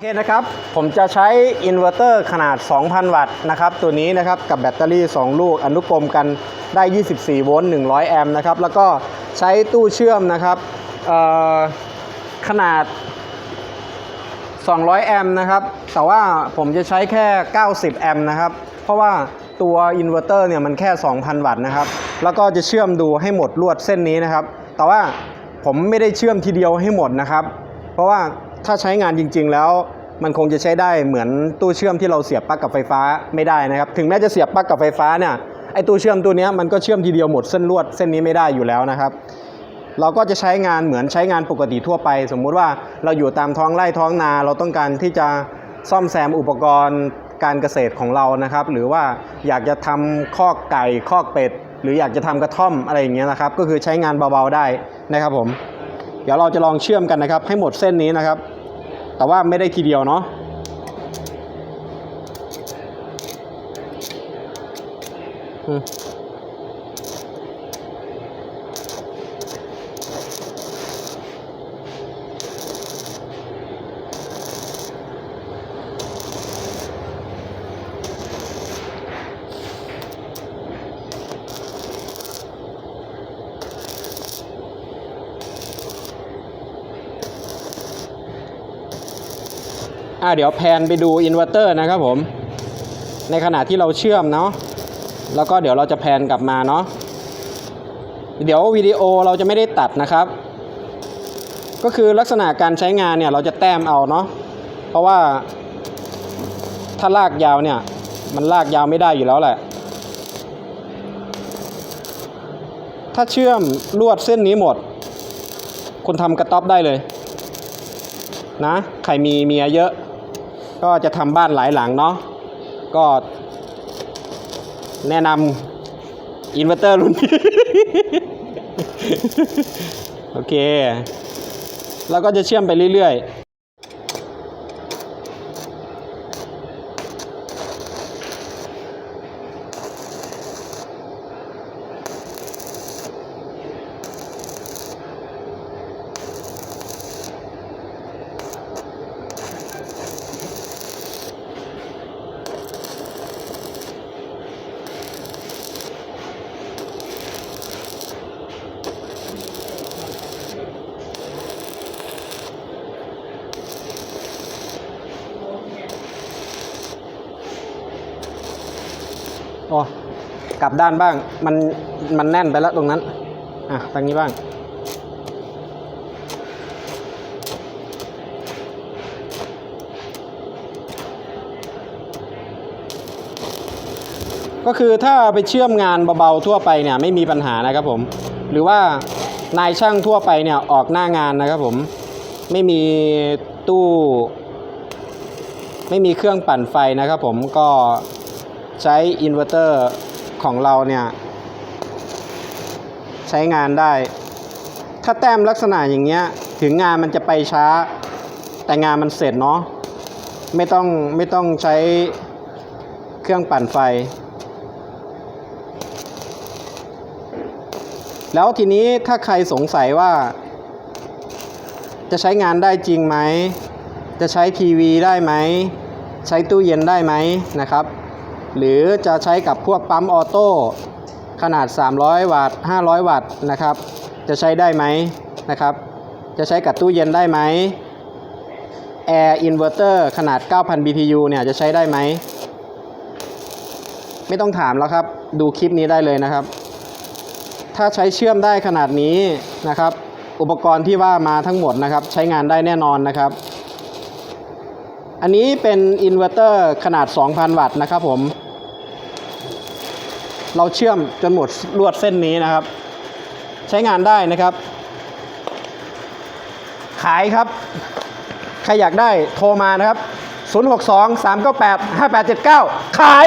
โอเคนะครับ ผมจะใช้อินเวอร์เตอร์ขนาด 2,000 วัตต์นะครับ ตัวนี้นะครับ กับแบตเตอรี่ 2 ลูกอนุกรมกันได้ 24 โวลต์ 100 แอมป์นะครับ แล้วก็ใช้ตู้เชื่อมนะครับขนาด 200 แอมป์นะครับ แต่ว่าผมจะใช้แค่ 90 แอมป์นะครับ เพราะว่าตัวอินเวอร์เตอร์เนี่ยมันแค่ 2,000 วัตต์นะครับ แล้วก็จะเชื่อมดูให้หมดลวดเส้นนี้นะครับ แต่ว่าผมไม่ได้เชื่อมทีเดียวให้หมดนะครับ เพราะว่า ถ้าใช้งานจริง ๆ แล้วมันคงจะใช้ได้เหมือนตู้เชื่อมที่เราเสียบปลั๊กกับไฟฟ้าไม่ได้นะครับ ถึงแม้จะเสียบปลั๊กกับไฟฟ้าเนี่ยไอ้ตู้เชื่อมตัวนี้มันก็เชื่อมทีเดียวหมดเส้นลวดเส้นนี้ไม่ได้อยู่แล้วนะครับ เราก็จะใช้งานเหมือนใช้งานปกติทั่วไป สมมุติว่าเราอยู่ตามท้องไร่ท้องนา เราต้องการที่จะซ่อมแซมอุปกรณ์การเกษตรของเรานะครับ หรือว่าอยากจะทำคอกไก่คอกเป็ด หรืออยากจะทำกระท่อมอะไรอย่างเงี้ยนะครับ ก็คือใช้งานเบาๆได้นะครับผม เดี๋ยวเราจะลองเชื่อมกันนะครับ ให้หมดเส้นนี้นะครับ แต่ว่าไม่ได้ทีเดียวเนาะอืม อ่าเดี๋ยวแพนไปดูอินเวอร์เตอร์นะครับผม ในขณะที่เราเชื่อมเนาะแล้วก็เดี๋ยวเราจะแพนกลับมาเนาะเดี๋ยววิดีโอเราจะไม่ได้ตัดนะครับ ก็คือลักษณะการใช้งานเนี่ยเราจะแต้มเอาเนาะเพราะว่าถ้าลากยาวเนี่ย มันลากยาวไม่ได้อยู่แล้วแหละ ถ้าเชื่อมลวดเส้นนี้หมด คุณทำกระต๊อบได้เลย นะ ใครมีเมียเยอะ ก็จะทำบ้านหลายหลังเนาะก็แนะนำอินเวอร์เตอร์รุ่นนี้ โอเค แล้วก็จะเชื่อมไปเรื่อยๆ โอ้กลับด้านบ้าง มันมันแน่นไปแล้วตรงนั้น อะทางนี้บ้าง ก็คือถ้าไปเชื่อมงานเบาๆทั่วไปเนี่ยไม่มีปัญหานะครับผม หรือว่านายช่างทั่วไปเนี่ยออกหน้างานนะครับผม ไม่มีตู้ ไม่มีเครื่องปั่นไฟนะครับผมก็ ใช้อินเวอร์เตอร์ของเราเนี่ย ใช้งานได้ ถ้าแต้มลักษณะอย่างเงี้ย ถึงงานมันจะไปช้า แต่งานมันเสร็จเนาะไม่ต้องไม่ต้องใช้เครื่องปั่นไฟ แล้วทีนี้ถ้าใครสงสัยว่า จะใช้งานได้จริงไหม จะใช้ทีวีได้ไหม ใช้ตู้เย็นได้ไหมนะครับ หรือจะใช้กับพวกปั๊มออโต้ขนาด 300 วัตต์ 500 วัตต์นะครับ จะใช้ได้ไหมนะครับ จะใช้กับตู้เย็นได้ไหม Air Inverter ขนาด 9,000 BTU เนี่ยจะใช้ได้ไหม ไม่ต้องถามแล้วครับ ดูคลิปนี้ได้เลยนะครับ ถ้าใช้เชื่อมได้ขนาดนี้นะครับ อุปกรณ์ที่ว่ามาทั้งหมดนะครับ ใช้งานได้แน่นอนนะครับ อันนี้เป็นอินเวอร์เตอร์ขนาด 2,000 วัตต์นะครับผม เราเชื่อมจนหมดลวดเส้นนี้นะครับ ใช้งานได้นะครับ ขายครับ ใครอยากได้โทรมานะครับ 062 398 5879 ขาย